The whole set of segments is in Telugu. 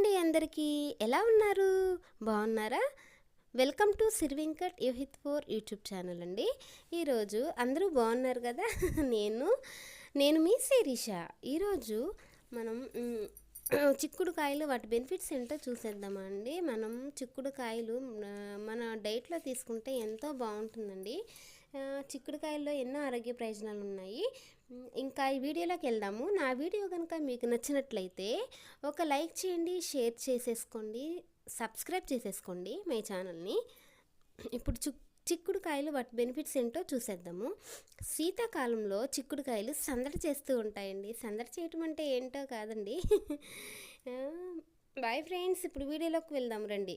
అండి అందరికీ. ఎలా ఉన్నారు? బాగున్నారా? Welcome to Sirivenkat Yohit four YouTube channel అండి. ఈరోజు అందరూ బాగున్నారు కదా? నేను నేను మీ శిరీష. ఈరోజు మనం చిక్కుడుకాయలు వాటి బెనిఫిట్స్ ఏంటో చూసేద్దామా అండి. మనం చిక్కుడుకాయలు మన డైట్లో తీసుకుంటే ఎంతో బాగుంటుందండి. చిక్కుడుకాయల్లో ఎన్నో ఆరోగ్య ప్రయోజనాలు ఉన్నాయి. ఇంకా ఈ వీడియోలోకి వెళ్దాము. నా వీడియో కనుక మీకు నచ్చినట్లయితే ఒక లైక్ చేయండి షేర్ చేసేసుకోండి సబ్స్క్రైబ్ చేసేసుకోండి మై ఛానల్ని. ఇప్పుడు చి చిక్కుడుకాయలు వాటి బెనిఫిట్స్ ఏంటో చూసేద్దాము. శీతాకాలంలో చిక్కుడుకాయలు సందడి చేస్తూ ఉంటాయండి. సందడి చేయటం అంటే ఏంటో కాదండి. బాయ్ ఫ్రెండ్స్ ఇప్పుడు వీడియోలోకి వెళ్దాం రండి.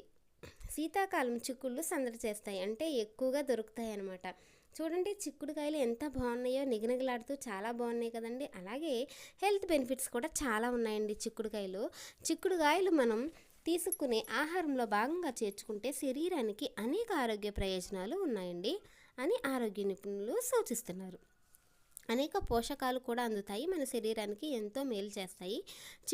శీతాకాలం చిక్కుళ్ళు సందడి చేస్తాయి. అంటే ఎక్కువగా దొరుకుతాయి అన్నమాట చూడండి చిక్కుడుకాయలు ఎంత బాగున్నాయో నిగనిగలాడుతూ చాలా బాగున్నాయి కదండి. అలాగే హెల్త్ బెనిఫిట్స్ కూడా చాలా ఉన్నాయండి చిక్కుడుకాయలు. చిక్కుడుకాయలు మనం తీసుకునే ఆహారంలో భాగంగా చేర్చుకుంటే శరీరానికి అనేక ఆరోగ్య ప్రయోజనాలు ఉన్నాయండి అని ఆరోగ్య నిపుణులు సూచిస్తున్నారు. అనేక పోషకాలు కూడా అందుతాయి. మన శరీరానికి ఎంతో మేలు చేస్తాయి.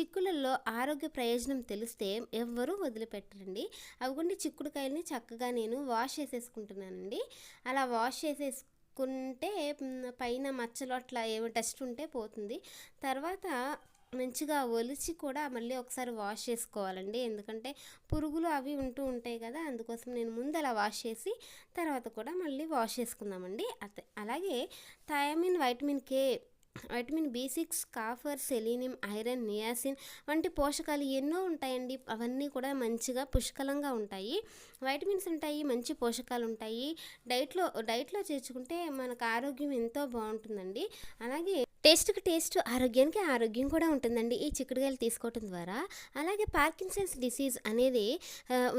చిక్కులలో ఆరోగ్య ప్రయోజనం తెలిస్తే ఎవ్వరూ వదిలిపెట్టరండి. అవిగోండి చిక్కుడుకాయల్ని చక్కగా నేను వాష్ చేసేసుకుంటున్నానండి. అలా వాష్ చేసేసుకుంటే పైన మచ్చలు అట్లా ఏమి డస్ట్ ఉంటే పోతుంది. తర్వాత మంచిగా ఒలిచి కూడా మళ్ళీ ఒకసారి వాష్ చేసుకోవాలండి. ఎందుకంటే పురుగులు అవి ఉంటూ ఉంటాయి కదా అందుకోసం నేను ముందు అలా వాష్ చేసి తర్వాత కూడా మళ్ళీ వాష్ చేసుకుందామండి. అత- అలాగే thiamine vitamin K vitamin B six copper selenium iron niacin వంటి పోషకాలు ఎన్నో ఉంటాయండి. అవన్నీ కూడా మంచిగా పుష్కలంగా ఉంటాయి. వైటమిన్స్ ఉంటాయి మంచి పోషకాలు ఉంటాయి. డైట్లో డైట్లో చేర్చుకుంటే మనకు ఆరోగ్యం ఎంతో బాగుంటుందండి. అలాగే టేస్ట్కి టేస్ట్ ఆరోగ్యానికి ఆరోగ్యం కూడా ఉంటుందండి ఈ చిక్కుడుకాయలు తీసుకోవటం ద్వారా. అలాగే పార్కిన్సన్స్ డిసీజ్ అనేది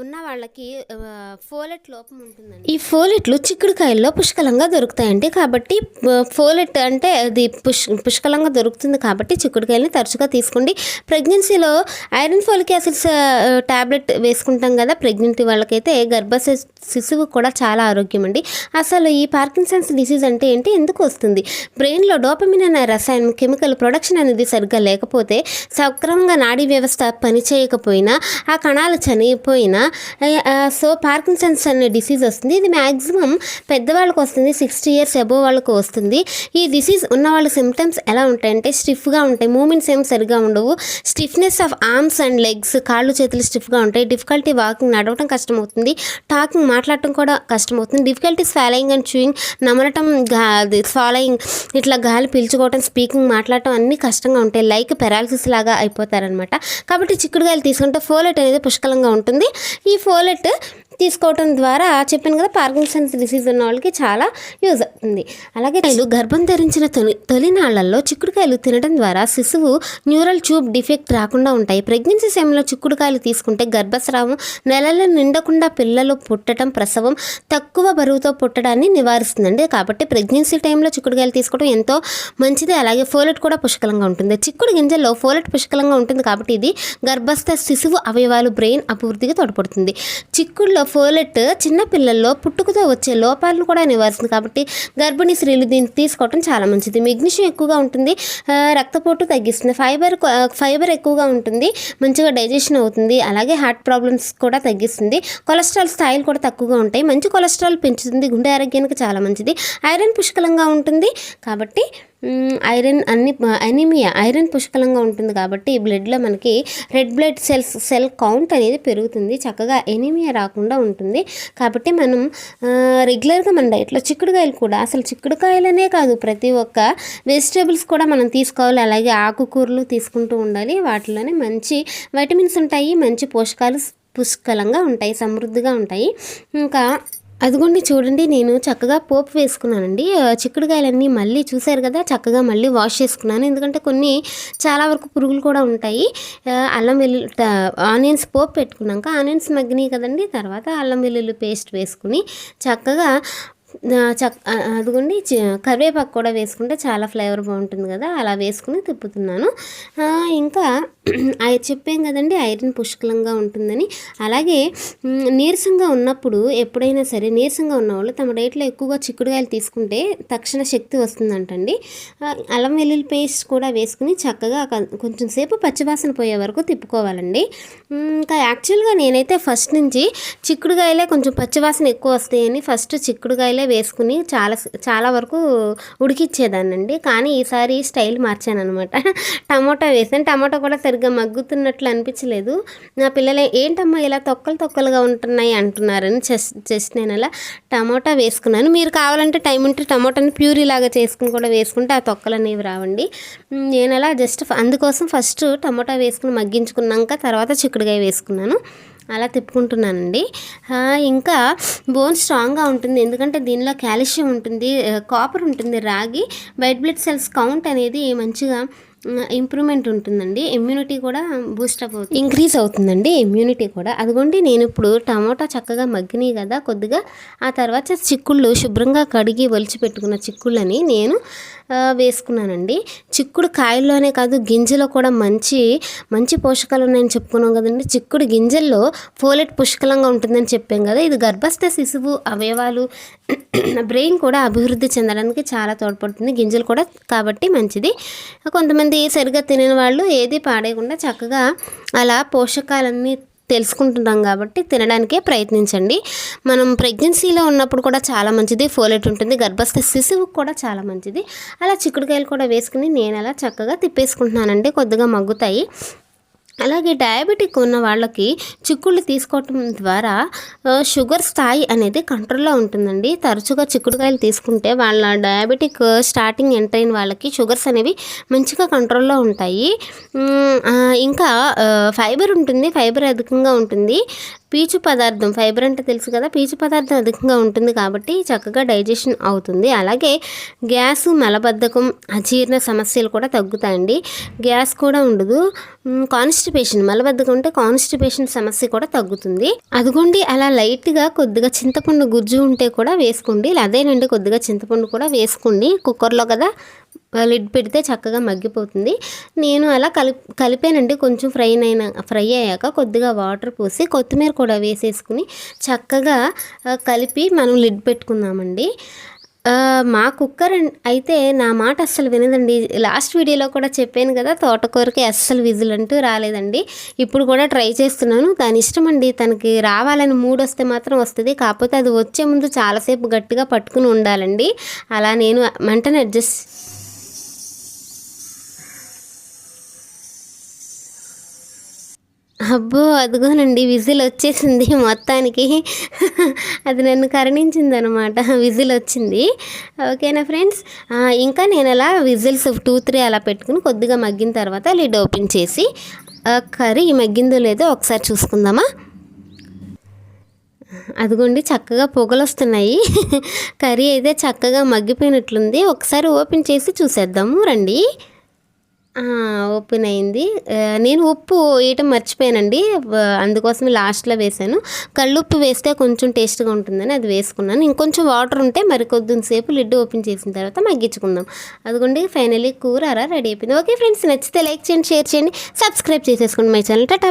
ఉన్న వాళ్ళకి ఫోలెట్ లోపం ఉంటుందండి. ఈ ఫోలెట్లు చిక్కుడుకాయల్లో పుష్కలంగా దొరుకుతాయండి కాబట్టి ఫోలెట్ అంటే అది పుష్ పుష్కలంగా దొరుకుతుంది కాబట్టి చిక్కుడుకాయలని తరచుగా తీసుకోండి. ప్రెగ్నెన్సీలో ఐరన్ ఫోలిక్ యాసిడ్స్ టాబ్లెట్ వేసుకుంటాం కదా ప్రెగ్నెంట్ వాళ్ళకైతే గర్భ శిశువు కూడా చాలా ఆరోగ్యం అండి అసలు ఈ పార్కిన్సన్స్ డిసీజ్ అంటే ఏంటి? ఎందుకు వస్తుంది? బ్రెయిన్లో డోపమిన్ అనే రసాయనం కెమికల్ ప్రొడక్షన్ అనేది సరిగ్గా లేకపోతే సక్రమంగా నాడీ వ్యవస్థ పనిచేయకపోయినా ఆ కణాలు చనిపోయినా సో పార్కిన్సన్స్ అనే డిసీజ్ వస్తుంది. ఇది మ్యాక్సిమం పెద్దవాళ్ళకి వస్తుంది సిక్స్టీ ఇయర్స్ అబోవ్ వాళ్ళకు వస్తుంది. ఈ డిసీజ్ ఉన్న వాళ్ళ సిమ్టమ్స్ ఎలా ఉంటాయంటే స్టిఫ్గా ఉంటాయి మూమెంట్స్ ఏం సరిగా ఉండవు. Stiffness of arms and legs కాళ్ళు చేతులు స్టిఫ్గా ఉంటాయి. డిఫికల్టీ వాకింగ్ నడవటం కష్టమవుతుంది. టాకింగ్ మాట్లాడటం కూడా కష్టమవుతుంది. డిఫికల్టీ స్వాలయింగ్ అండ్ చూయింగ్ నమలటం స్వాలయింగ్ ఇట్లా గాలి పీల్చుకోవటం స్పీకింగ్ మాట్లాడటం అన్నీ కష్టంగా ఉంటాయి లైక్ పెరాలసిస్ లాగా అయిపోతారనమాట కాబట్టి చిక్కుడుకాయలు తీసుకుంటే ఫోలెట్ అనేది పుష్కలంగా ఉంటుంది. ఈ ఫోలెట్ తీసుకోవటం ద్వారా చెప్పాను కదా పార్కిన్సన్స్ డిసీజ్ ఉన్న వాళ్ళకి చాలా యూజ్ అవుతుంది. అలాగే నేను గర్భం ధరించిన తొలి తొలినాళ్ళలో చిక్కుడుకాయలు తినడం ద్వారా శిశువు న్యూరల్ ట్యూబ్ డిఫెక్ట్ రాకుండా ఉంటాయి. ప్రెగ్నెన్సీ సమయంలో చిక్కుడుకాయలు తీసుకుంటే గర్భస్రావం నెలలు నిండకుండా పిల్లలు పుట్టడం ప్రసవం తక్కువ బరువుతో పుట్టడాన్ని నివారిస్తుందండి కాబట్టి ప్రెగ్నెన్సీ టైంలో చిక్కుడుకాయలు తీసుకోవడం ఎంతో మంచిది. అలాగే ఫోలెట్ కూడా పుష్కలంగా ఉంటుంది. చిక్కుడు గింజల్లో ఫోలెట్ పుష్కలంగా ఉంటుంది కాబట్టి ఇది గర్భస్థ శిశువు అవయవాలు బ్రెయిన్ అభివృద్ధికి తోడ్పడుతుంది. చిక్కుడులో ఫోలెట్ చిన్న పిల్లల్లో పుట్టుకతో వచ్చే లోపాలను కూడా నివారిస్తుంది కాబట్టి గర్భిణీ స్త్రీలు దీన్ని తీసుకోవడం చాలా మంచిది. మెగ్నీషియం ఎక్కువగా ఉంటుంది. రక్తపోటు తగ్గిస్తుంది. ఫైబర్ ఫైబర్ ఎక్కువగా ఉంటుంది. మంచిగా డైజెషన్ అవుతుంది. అలాగే హార్ట్ ప్రాబ్లమ్స్ కూడా తగ్గిస్తుంది. కొలెస్ట్రాల్ స్థాయిలు కూడా తక్కువగా ఉంటాయి. మంచి కొలెస్ట్రాల్ పెంచుతుంది. గుండె ఆరోగ్యానికి చాలా మంచిది. ఐరన్ పుష్కలంగా ఉంటుంది. కాబట్టి ఐరన్ అన్ని అనీమియా ఐరన్ పుష్కలంగా ఉంటుంది కాబట్టి బ్లడ్లో మనకి red blood cells cell count అనేది పెరుగుతుంది. చక్కగా ఎనీమియా రాకుండా ఉంటుంది. కాబట్టి మనం రెగ్యులర్గా మన డైట్లో చిక్కుడుకాయలు కూడా అసలు చిక్కుడుకాయలనే కాదు ప్రతి ఒక్క వెజిటేబుల్స్ కూడా మనం తీసుకోవాలి. అలాగే ఆకుకూరలు తీసుకుంటూ ఉండాలి. వాటిలోనే మంచి వైటమిన్స్ ఉంటాయి మంచి పోషకాలు పుష్కలంగా ఉంటాయి సమృద్ధిగా ఉంటాయి. ఇంకా అదిగోండి చూడండి నేను చక్కగా పోపు వేసుకున్నానండి. చిక్కుడుకాయలన్నీ మళ్ళీ చూశారు కదా చక్కగా మళ్ళీ వాష్ చేసుకున్నాను. ఎందుకంటే కొన్ని చాలా వరకు పురుగులు కూడా ఉంటాయి. అల్లం వెల్లుల్లి ఆనియన్స్ పోపు పెట్టుకున్నాక ఆనియన్స్ మగ్గినాయి కదండి. తర్వాత అల్లం వెల్లుల్లి పేస్ట్ వేసుకుని చక్కగా చక్ అదిగోండి కరివేపాకు కూడా వేసుకుంటే చాలా ఫ్లేవర్ బాగుంటుంది కదా అలా వేసుకుని తిప్పుతున్నాను. ఇంకా అయి చెప్పాం కదండి ఐరన్ పుష్కలంగా ఉంటుందని. అలాగే నీరసంగా ఉన్నప్పుడు ఎప్పుడైనా సరే నీరసంగా ఉన్నవాళ్ళు తమ డైట్లో ఎక్కువగా చిక్కుడుకాయలు తీసుకుంటే తక్షణ శక్తి వస్తుందంటండి. అల్లం వెల్లుల్లి పేస్ట్ కూడా వేసుకుని చక్కగా కొంచెం సేపు పచ్చివాసన పోయే వరకు తిప్పుకోవాలండి. ఇంకా యాక్చువల్గా నేనైతే ఫస్ట్ నుంచి చిక్కుడుకాయలే కొంచెం పచ్చివాసన ఎక్కువ వస్తాయని ఫస్ట్ చిక్కుడుకాయలే వేసుకుని చాలా చాలా వరకు ఉడికిచ్చేదానండి కానీ ఈసారి స్టైల్ మార్చాను అనమాట టమాటా వేసాను. టమాటా కూడా సరిగ్గా మగ్గుతున్నట్లు అనిపించలేదు. నా పిల్లలే ఏంటమ్మా ఇలా తొక్కలు తొక్కలుగా ఉంటున్నాయి అంటున్నారని జస్ట్ జస్ట్ నేను అలా టమాటా వేసుకున్నాను. మీరు కావాలంటే టైం ఉంటే టమాటాని ప్యూరీ లాగా చేసుకుని కూడా వేసుకుంటే ఆ తొక్కలు అనేవి రావండి. నేను అలా జస్ట్ అందుకోసం ఫస్ట్ టమాటా వేసుకుని మగ్గించుకున్నాక తర్వాత చిక్కుడుకాయ వేసుకున్నాను. అలా తిప్పుకుంటున్నానండి. ఇంకా బోన్ స్ట్రాంగ్గా ఉంటుంది. ఎందుకంటే దీనిలో కాల్షియం ఉంటుంది కాపర్ ఉంటుంది రాగి వైట్ బ్లడ్ సెల్స్ కౌంట్ అనేది మంచిగా ఇంప్రూవ్మెంట్ ఉంటుందండి. ఇమ్యూనిటీ కూడా బూస్టప్ అవుతుంది. ఇంక్రీజ్ అవుతుందండి ఇమ్యూనిటీ కూడా. అదిగోండి నేను ఇప్పుడు టమాటా చక్కగా మగ్గినాయి కదా కొద్దిగా ఆ తర్వాత చిక్కుళ్ళు శుభ్రంగా కడిగి ఒలిచి పెట్టుకున్న చిక్కుళ్ళని నేను వేసుకున్నానండి. చిక్కుడు కాయల్లోనే కాదు గింజలో కూడా మంచి మంచి పోషకాలు ఉన్నాయని చెప్పుకున్నాం కదండి. చిక్కుడు గింజల్లో ఫోలెట్ పుష్కలంగా ఉంటుందని చెప్పాం కదా. ఇది గర్భస్థ శిశువు అవయవాలు బ్రెయిన్ కూడా అభివృద్ధి చెందడానికి చాలా తోడ్పడుతుంది. గింజలు కూడా కాబట్టి మంచిది. కొంతమంది సరిగ్గా తినని వాళ్ళు ఏది పాడేయకుండా చక్కగా అలా పోషకాలన్నీ తెలుసుకుంటున్నాం కాబట్టి తినడానికే ప్రయత్నించండి. మనం ప్రెగ్నెన్సీలో ఉన్నప్పుడు కూడా చాలా మంచిది. ఫోలెట్ ఉంటుంది. గర్భస్థ శిశువుకు కూడా చాలా మంచిది. అలా చిక్కుడుకాయలు కూడా వేసుకుని నేను అలా చక్కగా తిప్పేసుకుంటున్నానండి. కొద్దిగా మగ్గుతాయి. అలాగే డయాబెటిక్ ఉన్న వాళ్ళకి చిక్కుళ్ళు తీసుకోవటం ద్వారా షుగర్ స్థాయి అనేది కంట్రోల్లో ఉంటుందండి. తరచుగా చిక్కుడుకాయలు తీసుకుంటే వాళ్ళ డయాబెటిక్ స్టార్టింగ్ ఎంటర్ అయిన వాళ్ళకి షుగర్స్ అనేవి మంచిగా కంట్రోల్లో ఉంటాయి. ఇంకా ఫైబర్ ఉంటుంది ఫైబర్ అధికంగా ఉంటుంది. పీచు పదార్థం ఫైబర్ అంటే తెలుసు కదా పీచు పదార్థం అధికంగా ఉంటుంది కాబట్టి చక్కగా డైజెషన్ అవుతుంది. అలాగే గ్యాసు మలబద్ధకం అజీర్ణ సమస్యలు కూడా తగ్గుతాయండి. గ్యాస్ కూడా ఉండదు. కాన్స్టిపేషన్ మలబద్ధకం ఉంటే కాన్స్టిపేషన్ సమస్య కూడా తగ్గుతుంది. అదిగోండి అలా లైట్గా కొద్దిగా చింతపండు గుజ్జు ఉంటే కూడా వేసుకోండి. అదేనండి కొద్దిగా చింతపండు కూడా వేసుకోండి. కుక్కర్లో కదా లిడ్ పెడితే చక్కగా మగ్గిపోతుంది. నేను అలా కలిపి కలిపానండి. కొంచెం ఫ్రై అయిన ఫ్రై అయ్యాక కొద్దిగా వాటర్ పోసి కొత్తిమీర కూడా వేసేసుకుని చక్కగా కలిపి మనం లిడ్ పెట్టుకుందామండి. మా కుక్కర్ అన్- అయితే నా మాట అస్సలు వినదండి. లాస్ట్ వీడియోలో కూడా చెప్పాను కదా తోటకూరకి అస్సలు విజిల్ అంటూ రాలేదండి. ఇప్పుడు కూడా ట్రై చేస్తున్నాను. దాని ఇష్టం అండి. తనకి రావాలని మూడు వస్తే మాత్రం వస్తుంది. కాకపోతే అది వచ్చే ముందు చాలాసేపు గట్టిగా పట్టుకుని ఉండాలండి. అలా నేను వెంటనే అడ్జస్ట్ అబ్బో అదిగోనండి విజిల్ వచ్చేసింది మొత్తానికి. అది నన్ను కరుణించింది అనమాట విజిల్ వచ్చింది ఓకేనా ఫ్రెండ్స్? ఇంకా నేను అలా విజిల్స్ టూ త్రీ అలా పెట్టుకుని కొద్దిగా మగ్గిన తర్వాత లిడ్ ఓపెన్ చేసి ఆ, కర్రీ మగ్గిందో లేదో ఒకసారి చూసుకుందామా? అదిగోండి చక్కగా పొగలు వస్తున్నాయి కర్రీ అయితే చక్కగా మగ్గిపోయినట్లుంది. ఒకసారి ఓపెన్ చేసి చూసేద్దాము రండి. ఓపెన్ అయింది. నేను ఉప్పు వేయటం మర్చిపోయానండి. అందుకోసం లాస్ట్లో వేసాను కళ్ళుప్పు వేస్తే కొంచెం టేస్ట్గా ఉంటుందని అది వేసుకున్నాను. ఇంకొంచెం వాటర్ ఉంటే మరి కొద్దిసేపు లిడ్ ఓపెన్ చేసిన తర్వాత మగ్గించుకుందాం. అదిగోండి ఫైనలీ కూర రెడీ అయిపోయింది. ఓకే ఫ్రెండ్స్ నచ్చితే లైక్ చేయండి షేర్ చేయండి సబ్స్క్రైబ్ చేసేసుకోండి మై ఛానల్. టాటా